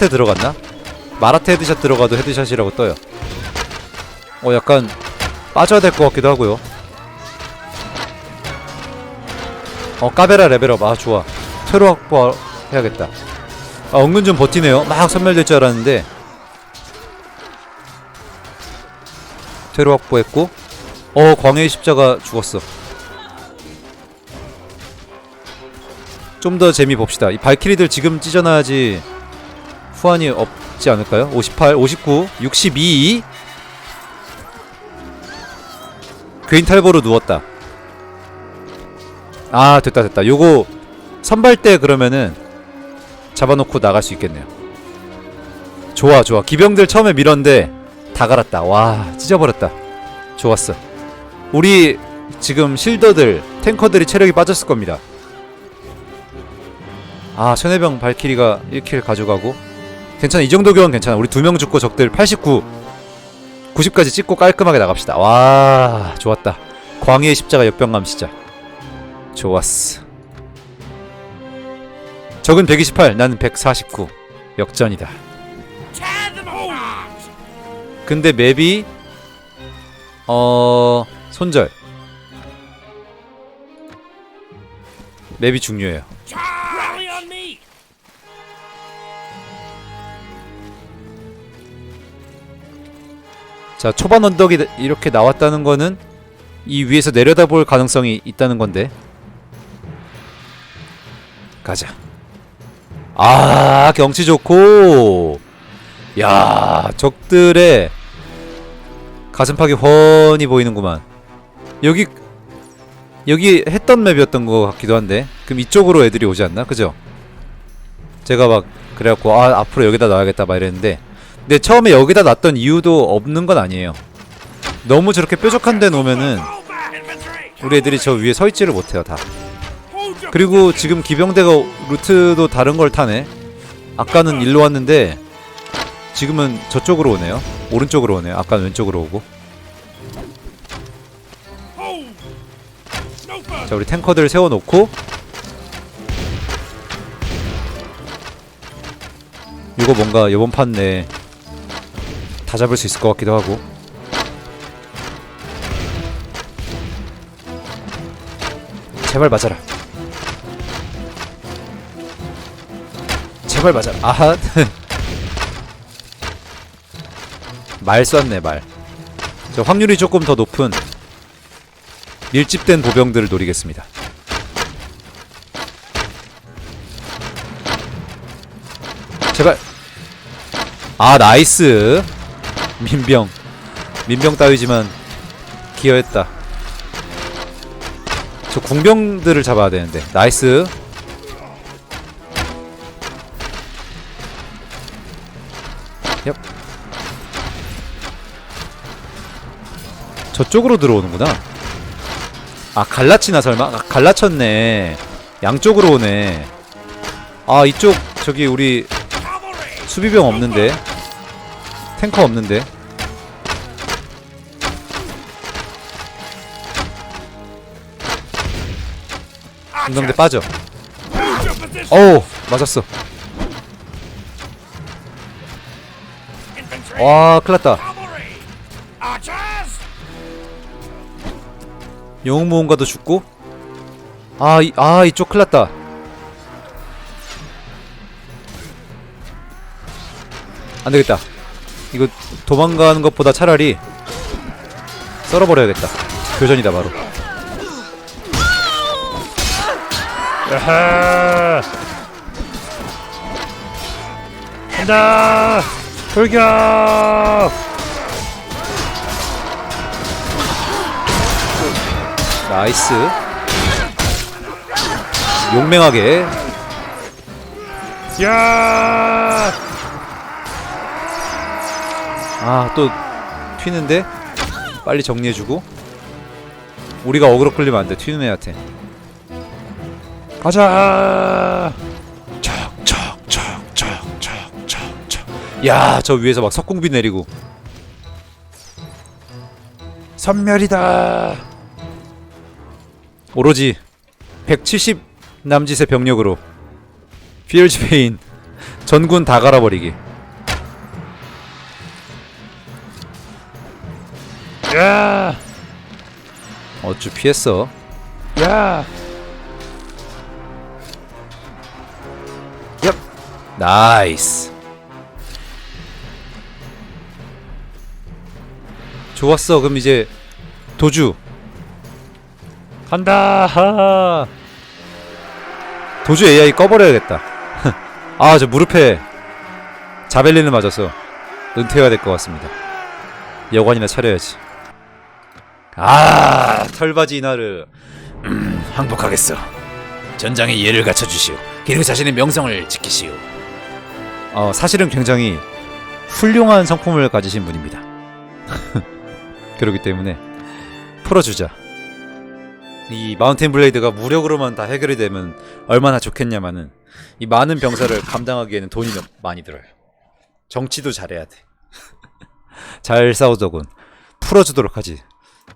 마라테 들어갔나? 마라테 헤드샷 들어가도 헤드샷이라고 떠요. 어 약간 빠져야 될 것 같기도 하고요. 어 까베라 레벨업 아 좋아. 퇴로 확보 해야겠다. 아 은근 좀 버티네요. 막 선멸될 줄 알았는데 퇴로 확보했고 어 광해의 십자가 죽었어. 좀 더 재미 봅시다. 이 발키리들 지금 찢어놔야지 후환이 없지 않을까요? 58, 59, 62. 괴인 탈보로 누웠다. 아 됐다 됐다. 요거 선발 때 그러면은 잡아놓고 나갈 수 있겠네요. 좋아 좋아. 기병들 처음에 밀었는데 다 갈았다. 와 찢어버렸다. 좋았어. 우리 지금 실더들 탱커들이 체력이 빠졌을 겁니다. 아 천해병 발키리가 1킬 가져가고 괜찮아 이 정도 교환 괜찮아. 우리 두 명 죽고 적들 89 90까지 찍고 깔끔하게 나갑시다. 와 좋았다. 광해의 십자가 역병감 시작. 좋았어. 적은 128 나는 149 역전이다. 근데 맵이 어 손절. 맵이 중요해요 자 초반 언덕이 이렇게 나왔다는 거는 이 위에서 내려다볼 가능성이 있다는 건데. 가자. 아 경치 좋고. 야 적들의 가슴팍이 훤히 보이는구만. 여기 여기 했던 맵이었던 것 같기도 한데 그럼 이쪽으로 애들이 오지 않나? 그죠? 제가 막 그래갖고 아 앞으로 여기다 놔야겠다 막 이랬는데 근데 처음에 여기다 놨던 이유도 없는 건 아니에요. 너무 저렇게 뾰족한 데 놓으면은! 우리 애들이 저 위에 서 있지를 못해요 다. 그리고 지금 기병대가 루트도 다른 걸 타네. 아까는 일로 왔는데 지금은 저쪽으로 오네요. 오른쪽으로 오네요. 아까는 왼쪽으로 오고. 자 우리 탱커들 세워놓고 이거 뭔가 이번 판 내 다 잡을 수 있을 것 같기도 하고 제발 맞아라 제발 맞아라 아하 말 쐈네 말 저 확률이 조금 더 높은 밀집된 보병들을 노리겠습니다. 제발. 아 나이스. 민병. 민병 따위지만 기여했다. 저 궁병들을 잡아야 되는데. 나이스. 얍. 저쪽으로 들어오는구나. 아 갈라치나 설마? 아, 갈라쳤네 양쪽으로 오네 아 이쪽 저기 우리! 수비병 없는데 탱커 없는데 중경대 빠져! 어우 맞았어! 와 큰일났다! Archers! 영웅 모험가도 죽고 아, 이, 아 이쪽 큰일났다 안되겠다 이거 도망가는 것보다 차라리 썰어버려야겠다 교전이다 바로 야하! 간다! 돌격! 나이스 용맹하게 야! 아 또 튀는데? 빨리 정리해주고. 우리가 어그로 끌리면 안돼 튀는 애한테. 가자! 야저 위에서 막 석궁비 내리고. 선멸이다! 오로지 170 남짓의 병력으로. 피얼즈 페인 전군 다 갈아버리기 야! 어쭈 피했어 야! 얍 나이스 좋았어 그럼 이제 도주 간다! 하! 도주 AI 꺼버려야겠다 아 저 무릎에 자벨린을 맞아서 은퇴해야 될 것 같습니다 여관이나 차려야지 아 털바지 이나르 음, 항복하겠어 전장의 예를 갖춰주시오 그리고 자신의 명성을 지키시오 어 사실은 굉장히 훌륭한 성품을 가지신 분입니다 그렇기 때문에 풀어주자 이 마운틴 블레이드가 무력으로만 다 해결이 되면 얼마나 좋겠냐마는 이 많은 병사를 감당하기에는 돈이 많이 들어요. 정치도 잘해야 돼. 잘 싸우더군. 풀어주도록 하지.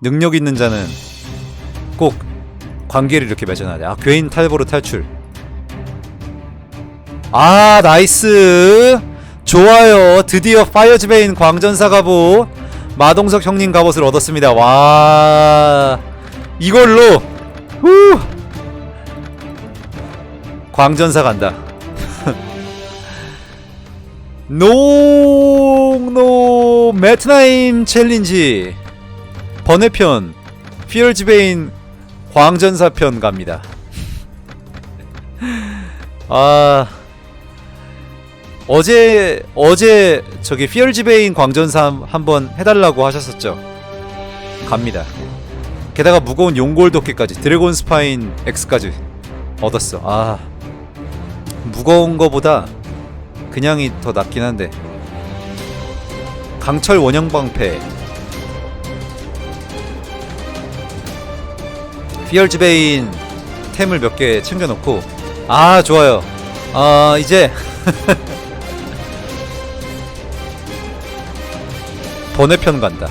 능력 있는 자는 꼭 관계를 이렇게 맺어놔야 돼. 아 괴인 탈보로 탈출. 아 나이스. 좋아요. 드디어 파이어즈베인 광전사 갑옷 마동석 형님 갑옷을 얻었습니다. 와 이걸로 후 광전사 간다. 노노 매트나임 챌린지 번외편 피얼즈베인 광전사 편 갑니다. 아 어제 어제 저기 피얼즈베인 광전사 한번 해달라고 하셨었죠. 갑니다. 게다가 무거운 용골 도끼까지 드래곤 스파인 X까지 얻었어. 아 무거운 거보다 그냥이 더 낫긴 한데 강철 원형 방패 피얼즈베인 템을 몇 개 챙겨놓고. 아 좋아요. 아 이제 번외편 간다.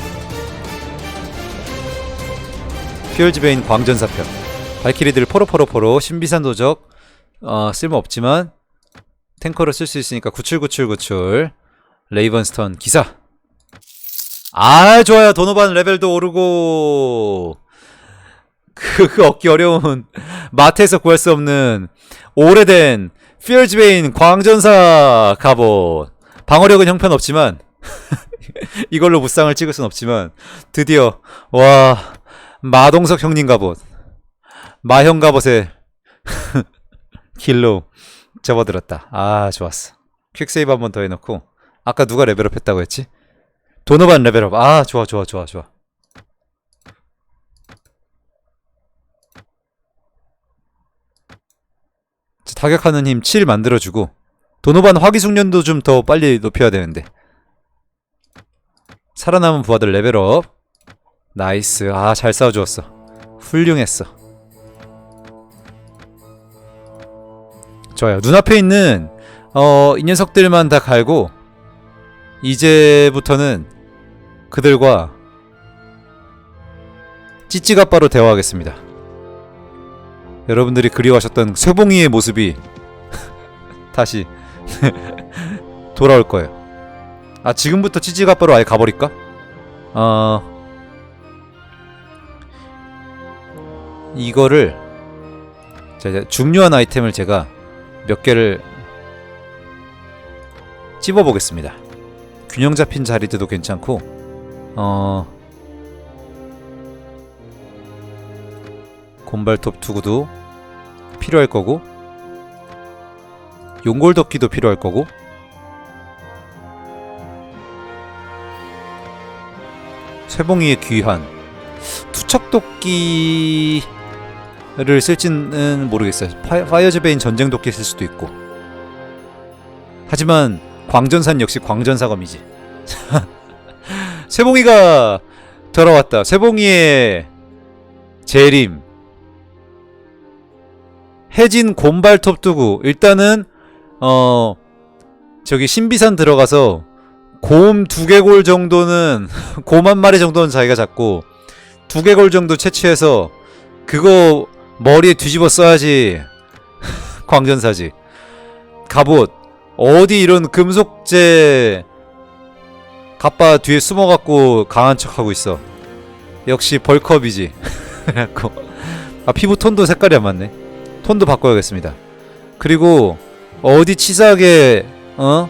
피얼즈베인 광전사편. 발키리들 포로포로포로 신비산 도적 어, 쓸모없지만 탱커로 쓸 수 있으니까 979797 레이번스턴 기사. 아 좋아요. 도노반 레벨도 오르고 그, 그 얻기 어려운 마트에서 구할 수 없는 오래된 피얼즈베인 광전사 갑옷. 방어력은 형편없지만 이걸로 무쌍을 찍을 순 없지만 드디어 와 마동석 형님 갑옷. 마형 갑옷에 길로 접어들었다. 아 좋았어. 퀵세이브 한 번 더 해놓고 아까 누가 레벨업 했다고 했지? 도노반 레벨업. 아 좋아 좋아 좋아 좋아 타격하는 힘 7 만들어주고 도노반 화기숙련도 좀 더 빨리 높여야 되는데. 살아남은 부하들 레벨업. 나이스. 아 잘 싸워주었어. 훌륭했어. 좋아요. 눈앞에 있는 어, 이 녀석들만 다 갈고 이제부터는 그들과 찌찌가빠로 대화하겠습니다 여러분들이 그리워하셨던 쇠봉이의 모습이 다시 돌아올 거예요 아 지금부터 찌찌가빠로 아예 가버릴까? 어... 이거를 자, 이제 중요한 아이템을 제가 몇 개를 찝어보겠습니다. 균형 잡힌 자리들도 괜찮고 어 곰발톱 투구도 필요할 거고 용골도끼도 필요할 거고 쇠봉이의 귀한 투척도끼를 쓸지는 모르겠어요. 파, 파이어즈베인 전쟁도끼 쓸 수도 있고. 하지만 광전산 역시 광전사검이지. 쇠봉이가 돌아왔다. 쇠봉이의 재림. 해진 곰발 톱 두고 일단은 어 저기 신비산 들어가서 곰 두개골 정도는 곰 한 마리 정도는 자기가 잡고 두개골 정도 채취해서 그거 머리에 뒤집어 써야지 광전사지 갑옷 어디 이런 금속재 갑바 뒤에 숨어갖고 강한 척하고 있어. 역시 벌컵이지. 아 피부 톤도 색깔이 안 맞네. 톤도 바꿔야겠습니다. 그리고 어디 치사하게 어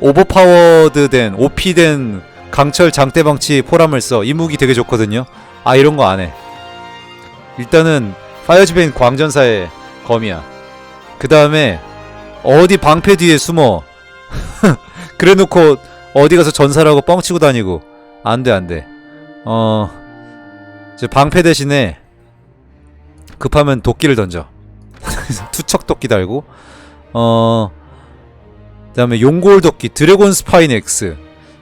오버파워드된 OP된 강철 장대방치 포람을 써. 이 무기 되게 좋거든요. 아 이런 거 안 해. 일단은 파이어즈베인 광전사의 검이야. 그 다음에 어디 방패 뒤에 숨어. 그래놓고 어디 가서 전사라고 뻥치고 다니고 안돼 안돼. 어, 이제 방패 대신에 급하면 도끼를 던져. 투척 도끼 달고 어. 그다음에 용골 도끼 드래곤 스파인 X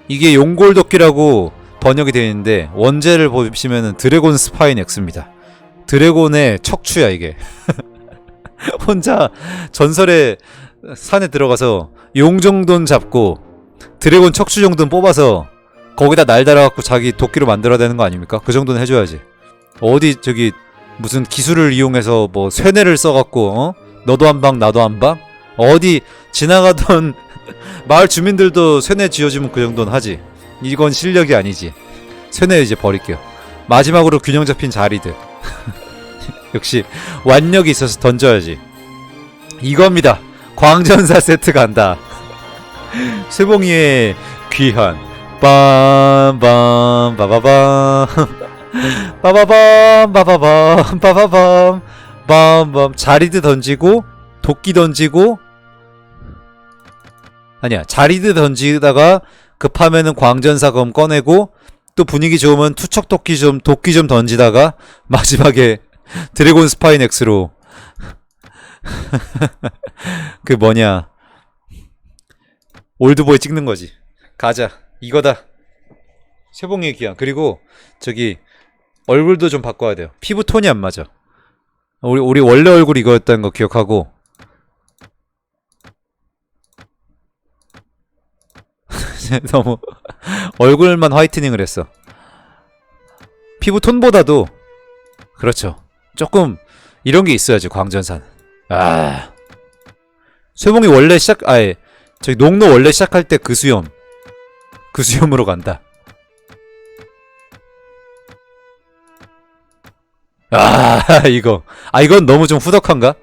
이게 용골 도끼라고 번역이 되어 있는데 원제를 보시면은 드래곤 스파인 X입니다. 드래곤의 척추야 이게. 혼자 전설의 산에 들어가서 용 정도는 잡고 드래곤 척추 정도는 뽑아서 거기다 날 달아갖고 자기 도끼로 만들어야 되는 거 아닙니까? 그 정도는 해줘야지. 어디 저기 무슨 기술을 이용해서 뭐 쇠뇌를 써갖고 어? 너도 한 방 나도 한 방? 어디 지나가던 마을 주민들도 쇠뇌 쥐어주면 그 정도는 하지. 이건 실력이 아니지. 쇠뇌 이제 버릴게요. 마지막으로 균형 잡힌 자리들. 역시 완력이 있어서 던져야지. 이겁니다. 광전사 세트 간다. 쇠봉이의 귀한 빰빰 빠바밤 빠바밤 빠바밤 빠바밤. 빰빰. 자리드 던지고 도끼 던지고. 아니야 자리드 던지다가 급하면은 광전사검 꺼내고 또 분위기 좋으면 투척 도끼 좀 도끼 좀 던지다가 마지막에 드래곤 스파인 X로. 그 뭐냐. 올드보이 찍는 거지. 가자. 이거다. 세봉의 기한 그리고 저기 얼굴도 좀 바꿔야 돼요. 피부 톤이 안 맞아. 우리 우리 원래 얼굴 이거였다는 거 기억하고. 너무 얼굴만 화이트닝을 했어. 피부 톤보다도 그렇죠. 조금 이런 게 있어야지 광전산. 아. 쇠봉이 원래 시작 아예 저기 농로 원래 시작할 때 그 수염 그 수염으로 간다 아 이거 아 이건 너무 좀 후덕한가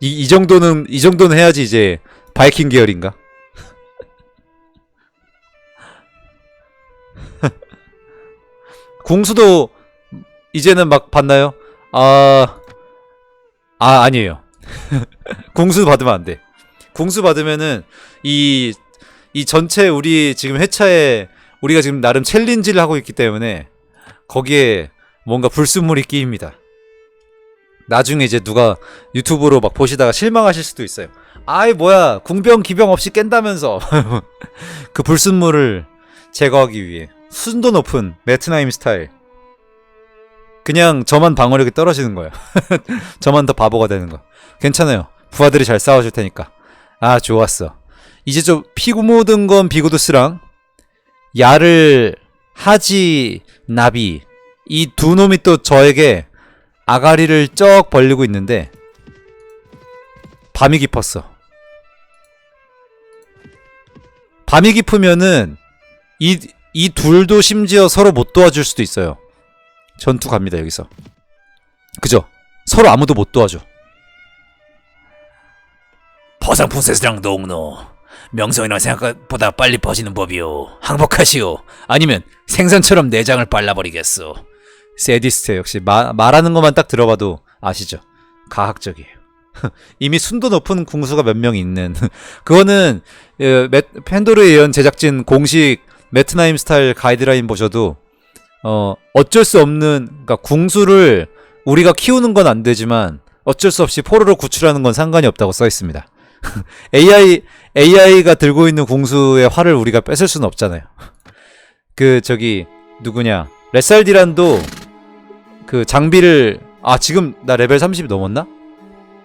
이, 이 정도는 이 정도는 해야지 이제 바이킹 계열인가 궁수도 이제는 막 받나요? 아, 아 아니에요. 궁수 받으면 안 돼. 궁수 받으면은 이, 이 전체 우리 지금 회차에 우리가 지금 나름 챌린지를 하고 있기 때문에 거기에 뭔가 불순물이 끼입니다. 나중에 이제 누가 유튜브로 막 보시다가 실망하실 수도 있어요. 아이 뭐야 궁병 기병 없이 깬다면서 그 불순물을 제거하기 위해 순도 높은 매트나임 스타일 그냥 저만 방어력이 떨어지는 거예요. 저만 더 바보가 되는 거. 괜찮아요. 부하들이 잘 싸워줄 테니까. 아 좋았어. 이제 좀 피구 모든 건 비구두스랑 야를 하지 나비 이 두 놈이 또 저에게 아가리를 쩍 벌리고 있는데 밤이 깊었어. 밤이 깊으면은 이, 이 둘도 심지어 서로 못 도와줄 수도 있어요. 전투 갑니다, 여기서. 그죠? 서로 아무도 못 도와줘. 버상풍세스랑 농노 명성이랑 생각보다 빨리 퍼지는 법이오 항복하시오 아니면 생선처럼 내장을 빨라버리겠소 세디스트 역시 마, 말하는 것만 딱 들어봐도 아시죠? 가학적이에요. 이미 순도 높은 궁수가 몇 명 있는 그거는 팬도르의 예언 제작진 공식 매트나임 스타일 가이드라인 보셔도 어 어쩔 수 없는 그러니까 궁수를 우리가 키우는 건 안 되지만 어쩔 수 없이 포로로 구출하는 건 상관이 없다고 써 있습니다. AI AI가 들고 있는 궁수의 활을 우리가 뺏을 수는 없잖아요. 그 저기 누구냐 레살디란도 그 장비를 아 지금 나 레벨 30이 넘었나?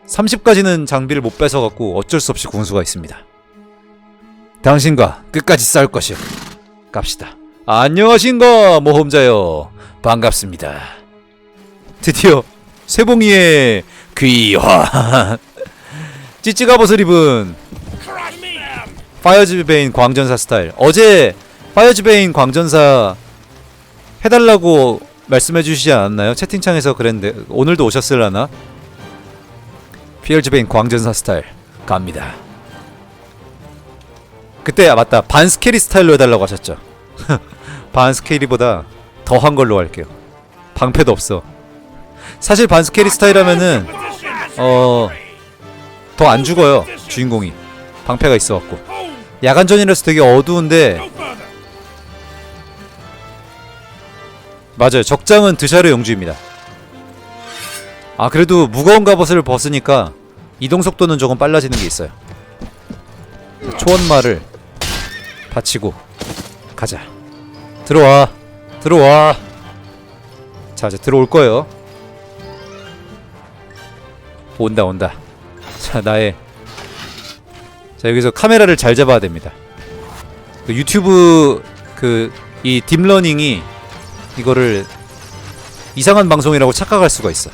30까지는 장비를 못 뺏어 갖고 어쩔 수 없이 궁수가 있습니다. 당신과 끝까지 싸울 것이오. 갑시다. 안녕하신가 모험자요. 반갑습니다. 드디어 쇠봉이의 귀환 찌찌 갑옷을 입은 파이어즈베인 광전사 스타일. 어제 파이어즈베인 광전사 해달라고 말씀해 주시지 않았나요? 채팅창에서 그랬는데 오늘도 오셨을라나? 피얼즈베인 광전사 스타일 갑니다. 그때 아 맞다 반 스케리 스타일로 해달라고 하셨죠. 반 스케리보다 더한 걸로 할게요. 방패도 없어. 사실 반 스케리 스타일 하면은 Position. 어더 안 죽어요 주인공이 방패가 있어갖고. 야간전이라서 되게 어두운데 맞아요. 적장은 드샤르 용주입니다. 아 그래도 무거운 갑옷을 벗으니까 이동 속도는 조금 빨라지는 게 있어요. 초원마를 받치고 가자. 들어와. 들어와. 자 이제 들어올 거예요. 온다 온다. 자 나의 자 여기서 카메라를 잘 잡아야 됩니다. 그 유튜브 그 이 딥러닝이 이거를 이상한 방송이라고 착각할 수가 있어.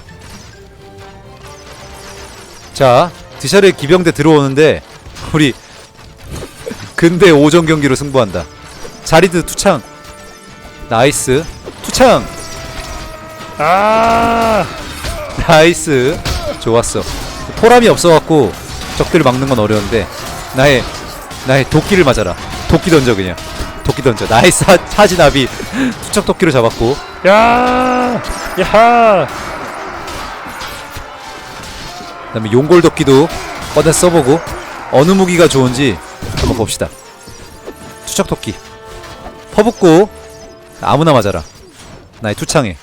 자, 드샤르 기병대 들어오는데 우리 근대 오전 경기로 승부한다. 자리드 투창. 나이스. 투창. 아 나이스. 좋았어. 포람이 없어갖고 적들을 막는 건 어려운데 나의 나의 도끼를 맞아라. 도끼 던져 그냥. 도끼 던져. 나이스 하- 하지나비 투척 도끼로 잡았고 야! 야하! 그 다음에 용골 도끼도 꺼내 써보고 어느 무기가 좋은지 한번 봅시다. 투척 도끼 퍼붓고 아무나 맞아라. 나의 투창에.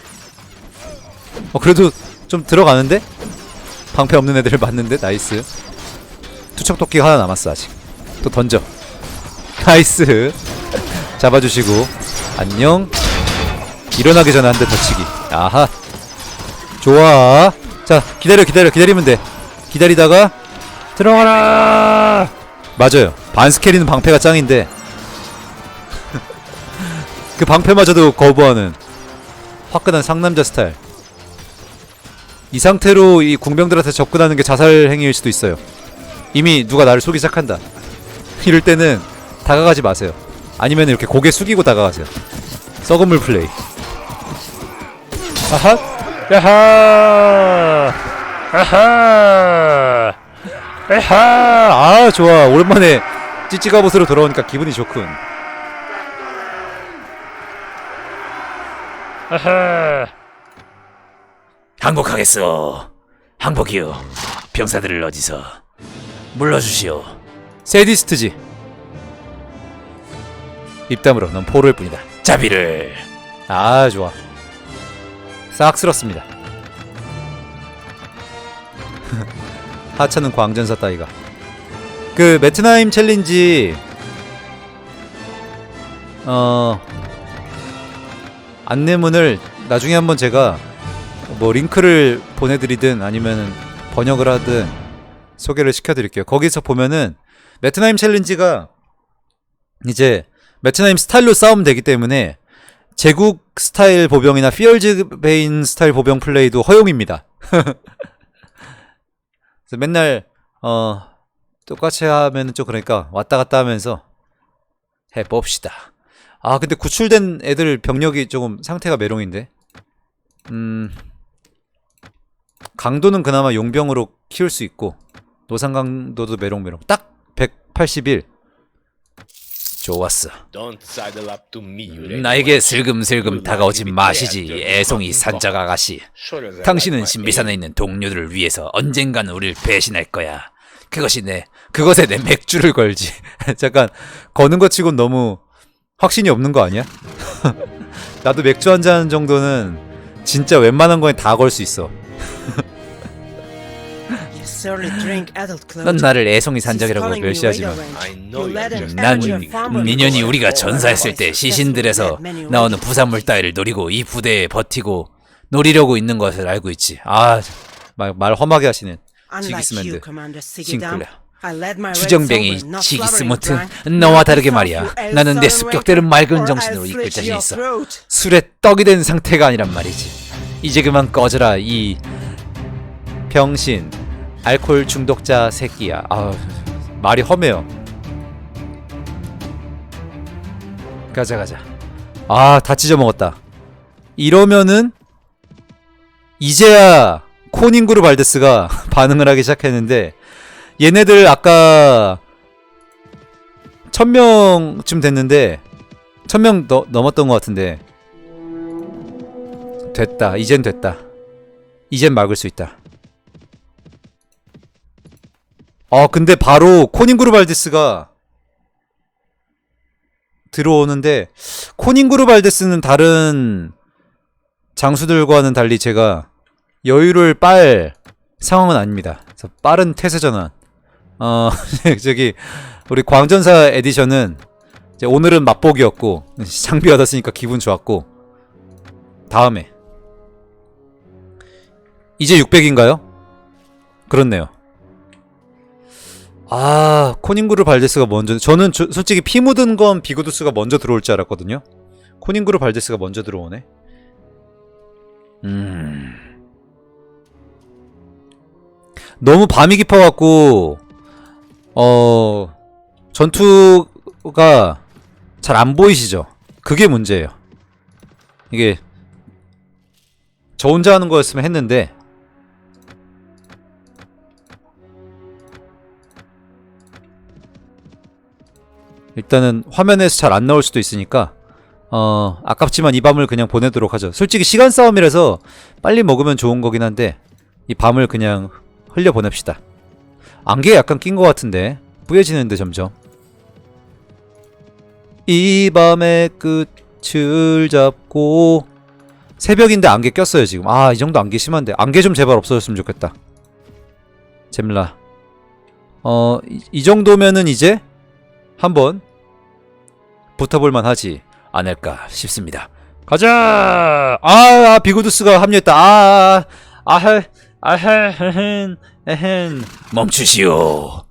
어 그래도 좀 들어가는데 방패 없는 애들을 맞는데 나이스. 투척 도끼가 하나 남았어 아직. 또 던져. 나이스. 잡아주시고 안녕. 일어나기 전에 한 대 더 치기. 아하. 좋아. 자, 기다려, 기다려, 기다리면 돼. 기다리다가 들어가라! 맞아요. 반스케리는 방패가 짱인데 그 방패마저도 거부하는 화끈한 상남자 스타일. 이 상태로 이 궁병들한테 접근하는 게 자살 행위일 수도 있어요. 이미 누가 나를 쏘기 시작한다. 이럴 때는 다가가지 마세요. 아니면 이렇게 고개 숙이고 다가가세요. 썩은 물 플레이. 아하! 야하! 아하! 에하! 아 좋아. 오랜만에 찌찌가봇으로 돌아오니까 기분이 좋군. 아하! 항복하겠소. 항복이요. 병사들을 어디서 물러주시오. 세디스트지. 입담으로 넌 포로일 뿐이다. 자비를 아 좋아. 싹 쓸었습니다. 하찮은 광전사 따위가. 그 메트나임 챌린지 어 안내문을 나중에 한번 제가 뭐 링크를 보내드리든 아니면 번역을 하든 소개를 시켜드릴게요. 거기서 보면은 메트나임 챌린지가 이제 메트나임 스타일로 싸우면 되기 때문에 제국 스타일 보병이나 피얼즈 베인 스타일 보병 플레이도 허용입니다. 그래서 맨날 어 똑같이 하면은 좀 그러니까 왔다 갔다 하면서 해봅시다. 아 근데 구출된 애들 병력이 조금 상태가 메롱인데. 음 강도는 그나마 용병으로 키울 수 있고 노상 강도도 메롱메롱 딱 181. 좋았어. 나에게 슬금슬금 다가오지 마시지 애송이 산적 아가씨. 당신은 신비산에 있는 동료들을 위해서 언젠가는 우리를 배신할 거야. 그것이 내 그것에 내 맥주를 걸지. 잠깐 거는 것 치곤 너무 확신이 없는 거 아니야? 나도 맥주 한 잔 정도는 진짜 웬만한 거에 다 걸 수 있어. 넌 나를 애송이 산적이라고 멸시하지만 난 민현이 우리가 전사했을 때 시신들에서 나오는 부산물 따위를 노리고 이 부대에 버티고 노리려고 있는 것을 알고 있지. 아, 말, 말 험하게 하시는 지기스맨드. 싱클레어. 주정뱅이 지기스모트 너와 다르게 말이야. 나는 내 습격대를 맑은 정신으로 이끌 자신 있어. 술에 떡이 된 상태가 아니란 말이지. 이제 그만 꺼져라 이 병신 알코올 중독자 새끼야. 아 말이 험해요. 가자 가자. 아 다 찢어 먹었다. 이러면은 이제야 코닝구르 발데스가 반응을 하기 시작했는데 얘네들 아까 천명쯤 됐는데 천명 넘었던 것 같은데 됐다. 이젠 됐다. 이젠 막을 수 있다 아 근데 바로 코닝구르 발데스가 들어오는데 코닝구르 발데스는 다른 장수들과는 달리 제가 여유를 빨 상황은 아닙니다. 그래서 빠른 태세 전환. 어 저기 우리 광전사 에디션은 오늘은 맛보기였고 장비 얻었으니까 기분 좋았고 다음에 이제 600인가요? 그렇네요. 아 코닝구르 발데스가 먼저 저는 저- 솔직히 피 묻은 건 비고두스가 먼저 들어올 줄 알았거든요. 코닝구르 발데스가 먼저 들어오네. 음. 너무 밤이 깊어갖고 어 전투가 잘 안 보이시죠? 그게 문제예요. 이게 저 혼자 하는 거였으면 했는데 일단은 화면에서 잘 안 나올 수도 있으니까 어 아깝지만 이 밤을 그냥 보내도록 하죠. 솔직히 시간 싸움이라서 빨리 먹으면 좋은 거긴 한데 이 밤을 그냥 흘려 보냅시다. 안개에 약간 낀 것 같은데 뿌얘지는데 점점. 이 밤의 끝을 잡고 새벽인데 안개 꼈어요 지금. 아 이 정도 안개 심한데. 안개 좀 제발 없어졌으면 좋겠다. 잼라. 어이 정도면은 이제 한번 붙어볼만 하지 않을까 싶습니다 가자. 아, 아 비고두스가 합류했다 아, 아아 아헤헨 에헨 멈추시오.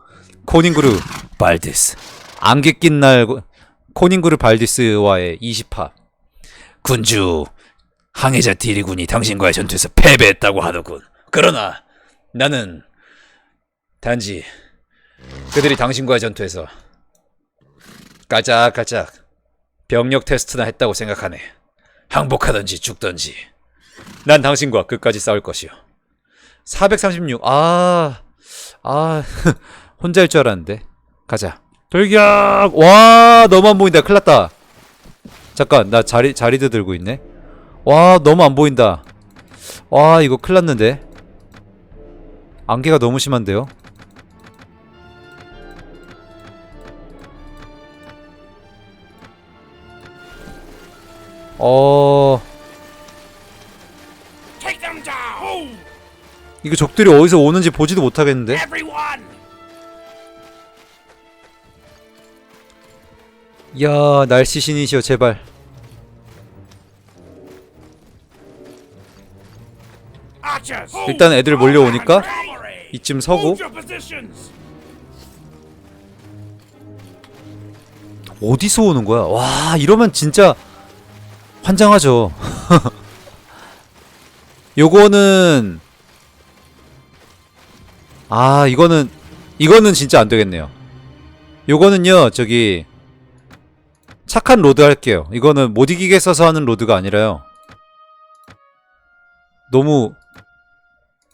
코닝그루 발디스 안개 낀 날 코닝그루 발디스와의 20화 군주 항해자 디리군이 당신과의 전투에서 패배했다고 하더군. 그러나 나는 단지 그들이 당신과의 전투에서 까짝까짝 병력 테스트나 했다고 생각하네. 항복하든지 죽든지 난 당신과 끝까지 싸울 것이요. 436. 아, 아, 혼자일 줄 알았는데. 가자. 돌격. 와, 너무 안 보인다. 큰일 났다. 잠깐, 나 자리, 자리도 들고 있네. 와, 너무 안 보인다. 와, 이거 큰일 났는데. 안개가 너무 심한데요? 어! 이거 적들이 어디서 오는지 보지도 못하겠는데? 야, 날씨 신이시여, 제발. 일단 애들 몰려오니까! 이쯤 서고! 어디서 오는 거야? 와, 이러면 진짜 환장하죠. 요거는 아, 이거는 이거는 진짜 안 되겠네요. 요거는요, 저기 착한 로드 할게요. 이거는 못 이기게 써서 하는 로드가 아니라요. 너무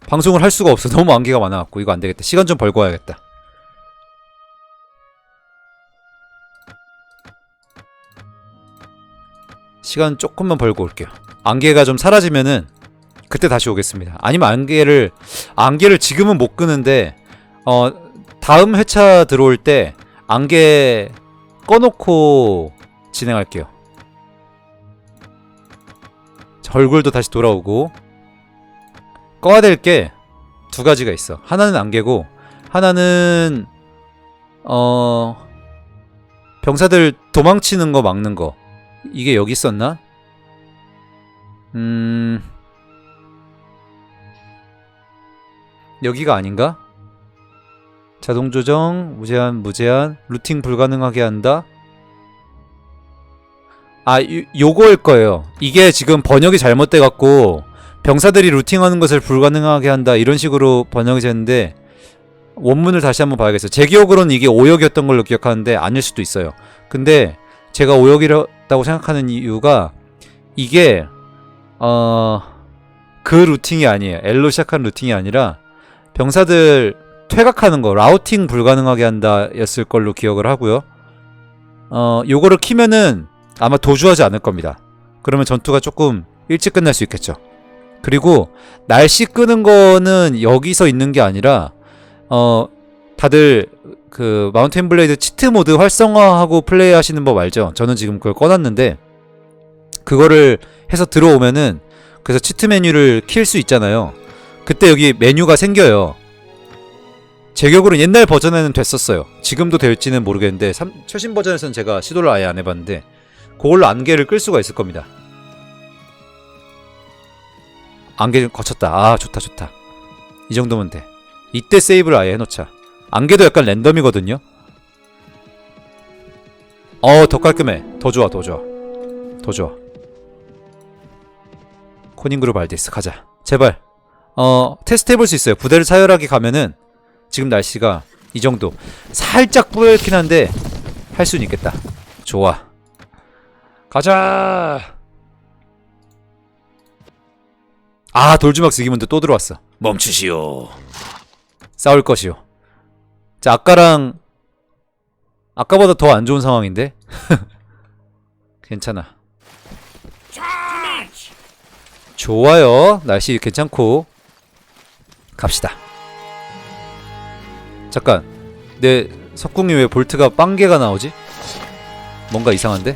방송을 할 수가 없어. 너무 안개가 많아갖고 이거 안 되겠다. 시간 좀 벌고 와야겠다. 시간 조금만 벌고 올게요. 안개가 좀 사라지면은 그때 다시 오겠습니다. 아니면 안개를 안개를 지금은 못 끄는데 어 다음 회차 들어올 때 안개 꺼놓고 진행할게요. 자, 얼굴도 다시 돌아오고 꺼야 될 게 두 가지가 있어. 하나는 안개고 하나는 어 병사들 도망치는 거 막는 거. 이게 여기 있었나? 음... 여기가 아닌가? 자동 조정, 무제한, 무제한, 루팅 불가능하게 한다. 아, 요, 요거일 거예요. 이게 지금 번역이 잘못돼 갖고 병사들이 루팅하는 것을 불가능하게 한다 이런 식으로 번역이 됐는데 원문을 다시 한번 봐야겠어요. 제 기억으로는 이게 오역이었던 걸로 기억하는데 아닐 수도 있어요. 근데 제가 오역이라 맞다고 생각하는 이유가 이게 어 그 루팅이 아니에요. L로 시작한 루팅이 아니라 병사들 퇴각하는 거 라우팅 불가능하게 한다였을 걸로 기억을 하고요. 어 요거를 키면은 아마 도주하지 않을 겁니다. 그러면 전투가 조금 일찍 끝날 수 있겠죠. 그리고 날씨 끄는 거는 여기서 있는 게 아니라 어 다들 그 마운틴 블레이드 치트 모드 활성화하고 플레이하시는 법 알죠? 저는 지금 그걸 꺼놨는데 그거를 해서 들어오면은 그래서 치트 메뉴를 킬 수 있잖아요. 그때 여기 메뉴가 생겨요. 제 기억으로는 옛날 버전에는 됐었어요. 지금도 될지는 모르겠는데 삼- 최신 버전에서는 제가 시도를 아예 안 해봤는데 그걸로 안개를 끌 수가 있을 겁니다. 안개 거쳤다. 아 좋다 좋다. 이 정도면 돼. 이때 세이브를 아예 해놓자. 안개도 약간 랜덤이거든요. 어, 더 깔끔해. 더 좋아, 더 좋아. 더 좋아. 코닝그룹 알디스 가자. 제발. 어, 테스트 해볼 수 있어요. 부대를 사열하게 가면은 지금 날씨가 이 정도. 살짝 뿌옇긴 한데 할 수는 있겠다. 좋아. 가자. 아, 돌주막 쓰기문도 또 들어왔어. 멈추시오. 싸울 것이요. 자, 아까랑 아까보다 더 안 좋은 상황인데. 괜찮아. 좋아요. 날씨 괜찮고. 갑시다. 잠깐. 내 석궁이 왜 볼트가 빵개가 나오지? 뭔가 이상한데?